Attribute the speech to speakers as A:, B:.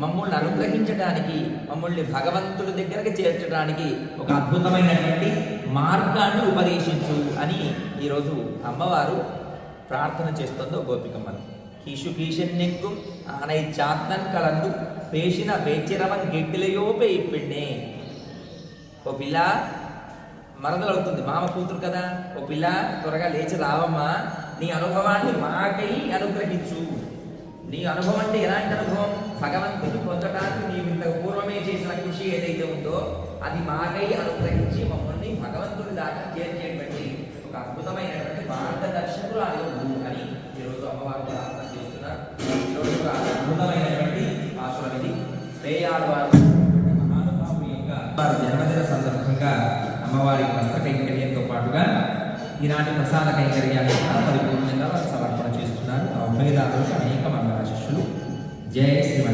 A: మమ్మల్ని అనుగ్రహించడానికి మమ్మల్ని భగవంతుడి దగ్గరకు చేర్చడానికి ఒక అద్భుతమైనటువంటి మార్గాన్ని ఉపదేశించు అని ఈరోజు అమ్మవారు ప్రార్థన చేస్తుందో గోపికమ్మను కీషు కీషన్నెక్కు ఆనై చాత్నన్ కలందు పేసిన పేచిరవన్ గెట్టిలయో ఇప్పిడ్నే ఓ పిల్ల మరదలవుతుంది మామ కూతురు కదా. ఓ పిల్ల త్వరగా లేచి రావమ్మా. నీ అనుభవాన్ని మాకై అనుగ్రహించు. నీ అనుభవం అంటే ఎలాంటి అనుభవం? భగవంతుని పొందడానికి నీవు ఇంతకు పూర్వమే చేసిన కృషి ఏదైతే ఉందో అది మాకై అనుగ్రహించి మమ్మల్ని భగవంతుడి దాకా చేర్చేటువంటి ఒక అద్భుతమైనటువంటి మార్గదర్శకులు అది అని ఈరోజు అమ్మవారు ప్రార్థన చేస్తున్నారు. ఈరోజు ఒక అద్భుతమైనటువంటి ఆశ్రమం ఇది పేయాడు వారు మహానుభావుడి యొక్క వారి జన్మదిన సందర్భంగా అమ్మవారి వస్త్ర కైంకర్యంతో పాటుగా ఈనాటి ప్రసాద కైంకర్యాన్ని కూడా పరిపూర్ణంగా సమర్పణ చేస్తున్నారు. ఆ ఉభయదారులకు అనేక మంగళ ya este es